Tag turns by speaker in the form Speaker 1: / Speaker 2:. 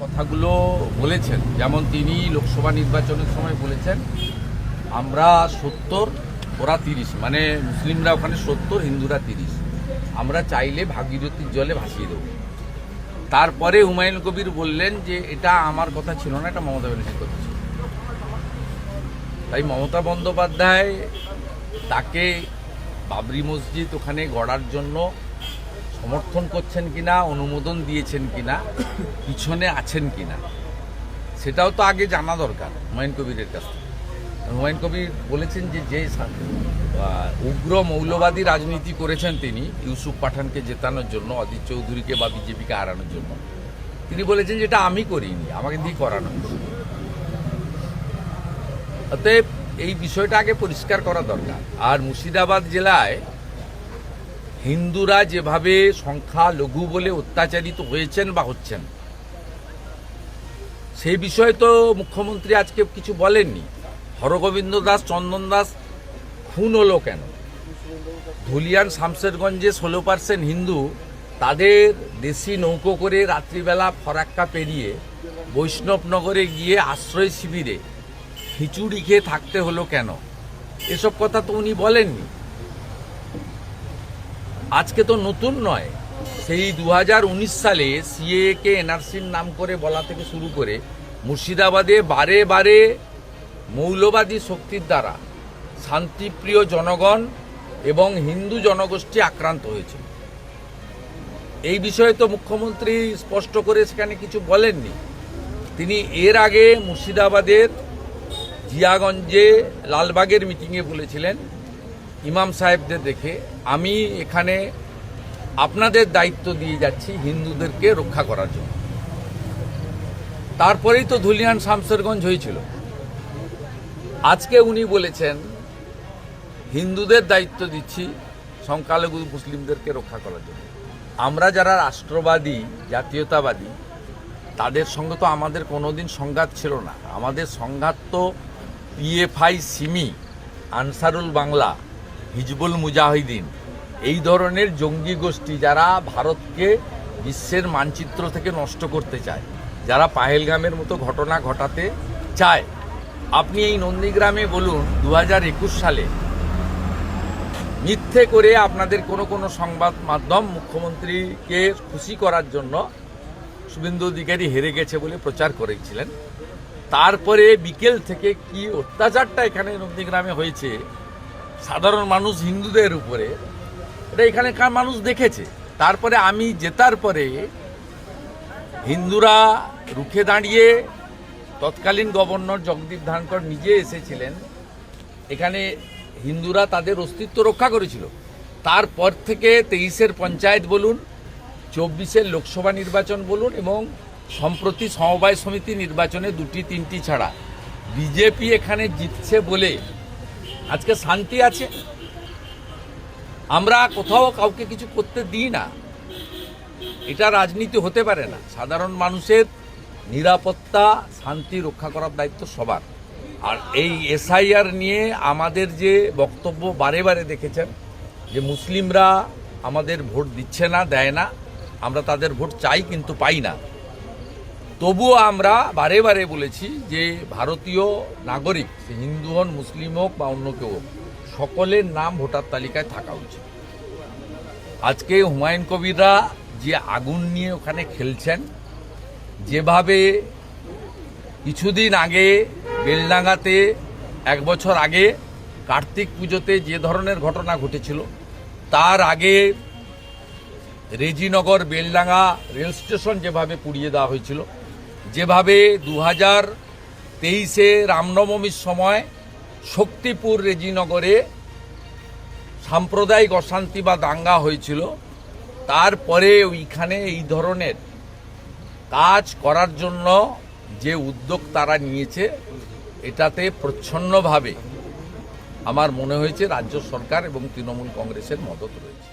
Speaker 1: কথাগুলো বলেছেন। যেমন তিনি লোকসভা নির্বাচনের সময় বলেছেন, আমরা সত্তর, ওরা তিরিশ। মানে মুসলিমরা ওখানে সত্তর, হিন্দুরা তিরিশ। আমরা চাইলে ভাগীরথীর জলে ভাসিয়ে দেবো। তারপরে হুমায়ুন কবির বললেন যে, এটা আমার কথা ছিল না, এটা মমতা ব্যানার্জির কথা ছিল। তাই মমতা বন্দ্যোপাধ্যায় তাকে বাবরি মসজিদ ওখানে গড়ার জন্য সমর্থন করছেন কিনা, অনুমোদন দিয়েছেন কিনা, পিছনে আছেন কিনা, সেটাও তো আগে জানা দরকার হুমায়ুন কবিরের কাছ থেকে। হুমায়ুন কবির বলেছেন যে যে উগ্র মৌলবাদী রাজনীতি করেছেন তিনি, ইউসুফ পাঠানকে জেতানোর জন্য অদিত চৌধুরীকে বা বিজেপিকে হারানোর জন্য। তিনি বলেছেন যেটা আমি করিনি, আমাকে দিয়ে করানো। অতএব এই বিষয়টা আগে পরিষ্কার করা দরকার। আর মুর্শিদাবাদ জেলায় হিন্দুরা যেভাবে সংখ্যা লঘু বলে অত্যাচারিত হয়েছেন বা হচ্ছেন সেই বিষয়ে তো মুখ্যমন্ত্রী আজকে কিছু বলেননি। হরগোবিন্দ দাস, চন্দন দাস, খুন হলো কেন? ধুলিয়ান শামশেরগঞ্জে ষোলো পার্সেন্ট হিন্দু তাদের দেশি নৌকো করে রাত্রিবেলা ফরাক্কা পেরিয়ে বৈষ্ণবনগরে গিয়ে আশ্রয় শিবিরে খিচুড়ি খেয়ে থাকতে হলো কেন? এসব কথা তো উনি বলেননি। আজকে তো নতুন নয়। সেই দু হাজার উনিশ সালে সিএকে এনআরসির নাম করে বলা থেকে শুরু করে মুর্শিদাবাদে বারে বারে মৌলবাদী শক্তির দ্বারা শান্তিপ্রিয় জনগণ এবং হিন্দু জনগোষ্ঠী আক্রান্ত হয়েছে। এই বিষয়ে তো মুখ্যমন্ত্রী স্পষ্ট করে সেখানে কিছু বলেননি। তিনি এর আগে মুর্শিদাবাদের জিয়াগঞ্জে লালবাগের মিটিংয়ে বলেছিলেন, ইমাম সাহেবদের দেখে। আমি এখানে আপনাদের দায়িত্ব দিয়ে যাচ্ছি হিন্দুদেরকে রক্ষা করার জন্য। তারপরেই তো ধুলিয়ান শামসেরগঞ্জ হয়েছিল। আজকে উনি বলেছেন, হিন্দুদের দায়িত্ব দিচ্ছি সংখ্যালঘু মুসলিমদেরকে রক্ষা করার জন্য। আমরা যারা রাষ্ট্রবাদী, জাতীয়তাবাদী, তাদের সঙ্গে তো আমাদের কোনোদিন সংঘাত ছিল না। আমাদের সংঘাত তো পিএফআই সিমি আনসারুল বাংলা হিজবুল মুজাহিদিন। এই ধরনের জঙ্গি গোষ্ঠী যারা ভারতকে বিশ্বের মানচিত্র থেকে নষ্ট করতে চায়, যারা পাহেলগামের মতো ঘটনা ঘটাতে চায়। আপনি এই নন্দীগ্রামে বলুন দু হাজার একুশ সালে মিথ্যে করে আপনাদের কোনো কোনো সংবাদ মাধ্যম মুখ্যমন্ত্রীকে খুশি করার জন্য শুভেন্দু অধিকারী হেরে গেছে বলে প্রচার করেছিলেন। তারপরে বিকেল থেকে কি অত্যাচারটা এখানে নন্দীগ্রামে হয়েছে সাধারণ মানুষ হিন্দুদের উপরে, এটা এখানকার মানুষ দেখেছে। তারপরে আমি জেতার পরে হিন্দুরা রুখে দাঁড়িয়ে তৎকালীন গভর্নর জগদীপ ধানকর নিজে এসেছিলেন। এখানে হিন্দুরা তাদের অস্তিত্ব রক্ষা করেছিল। তারপর থেকে তেইশের পঞ্চায়েত বলুন, চব্বিশের লোকসভা নির্বাচন বলুন এবং সম্প্রতি সমবায় সমিতি নির্বাচনে দুটি তিনটি ছাড়া। বিজেপি এখানে জিতছে বলে আজকে শান্তি আছে। আমরা কোথাও কাউকে কিছু করতে দিই না। এটা রাজনীতি হতে পারে না। সাধারণ মানুষের নিরাপত্তা, শান্তি রক্ষা করার দায়িত্ব সবার। আর এই এসআইআর নিয়ে আমাদের যে বক্তব্য বারে বারে দেখেছেন, যে মুসলিমরা আমাদের ভোট দিচ্ছে না, দেয় না, আমরা তাদের ভোট চাই কিন্তু পাই না। তবুও আমরা বারে বারে বলেছি যে ভারতীয় নাগরিক, সে হিন্দু হন, মুসলিম হোক বা অন্য কেউ হোক, সকলের নাম ভোটার তালিকায় থাকা উচিত। আজকে হুমায়ুন কবিররা যে আগুন নিয়ে ওখানে খেলছেন, যেভাবে কিছুদিন আগে বেলডাঙ্গাতে, এক বছর আগে কার্তিক পুজোতে যে ধরনের ঘটনা ঘটেছিল, তার আগে রেজিনগর, বেলডাঙ্গা রেল স্টেশন যেভাবে পুড়িয়ে দেওয়া হয়েছিল যেভাবে দু হাজার তেইশে রামনবমীর সময় শক্তিপুর রেজিনগরে সাম্প্রদায়িক অশান্তি বা দাঙ্গা হয়েছিল, তারপরে ওইখানে এই ধরনের কাজ করার জন্য যে উদ্যোগ তারা নিয়েছে, এটাতে প্রচ্ছন্নভাবে আমার মনে হয়েছে রাজ্য সরকার এবং তৃণমূল কংগ্রেসের মদত রয়েছে।